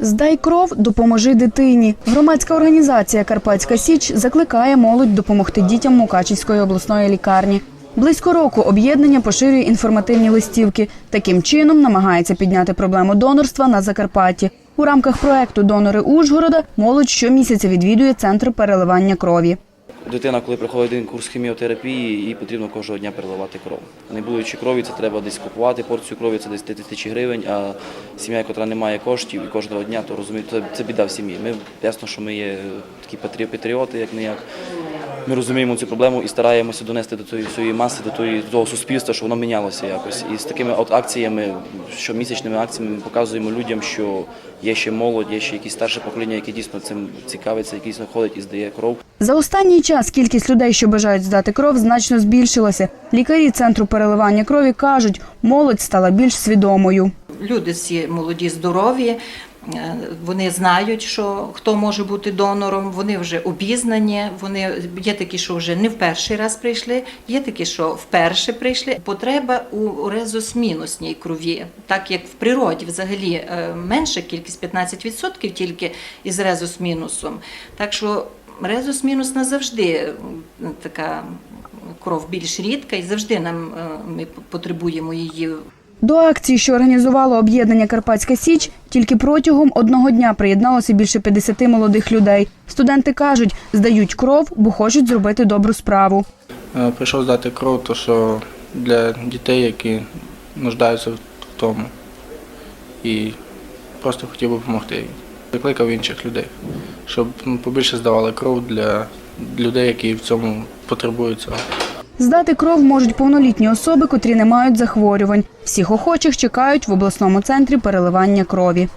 Здай кров, допоможи дитині. Громадська організація Карпатська Січ закликає молодь допомогти дітям Мукачівської обласної лікарні. Близько року об'єднання поширює інформативні листівки. Таким чином намагається підняти проблему донорства на Закарпатті. У рамках проекту Донори Ужгорода молодь щомісяця відвідує центр переливання крові. Дитина, коли проходить один курс хіміотерапії, їй потрібно кожного дня переливати кров. Не будучи крові, це треба десь купувати порцію крові, це десь тисячі гривень. А сім'я, яка не має коштів і кожного дня, то розуміє, це біда в сім'ї. Ми ясно, що ми є такі патріоти, як не як. Ми розуміємо цю проблему і стараємося донести до тої своєї маси, до тої до того суспільства, щоб воно мінялося якось. І з такими от акціями, щомісячними акціями, ми показуємо людям, що є ще молодь, є ще якісь старше покоління, які дійсно цим цікавиться, які дійсно ходить і здає кров. За останній час кількість людей, що бажають здати кров, значно збільшилася. Лікарі центру переливання крові кажуть, молодь стала більш свідомою. Люди всі молоді, здорові. Е, Вони знають, що хто може бути донором. Вони вже обізнані. Вони є такі, що вже не в перший раз прийшли, є такі, що вперше прийшли. Потреба у резус-мінусній крові, так як в природі взагалі е, менша кількість 15% тільки із резус-мінусом. Так що резус-мінус завжди така кров більш рідка, і завжди нам е, ми потребуємо її До акції, що організувало об'єднання Карпатська Січ, тільки протягом одного дня приєдналося більше 50 молодих людей. Студенти кажуть, здають кров, бо хочуть зробити добру справу. Е, Прийшов здати кров, то що для дітей, які нуждаються в тому. І просто хотів би допомогти. Закликав інших людей, щоб ну, побільше здавали кров для людей, які в цьому потребують цього. Здати кров можуть повнолітні особи, котрі не мають захворювань. Всіх охочих чекають в обласному центрі переливання крові.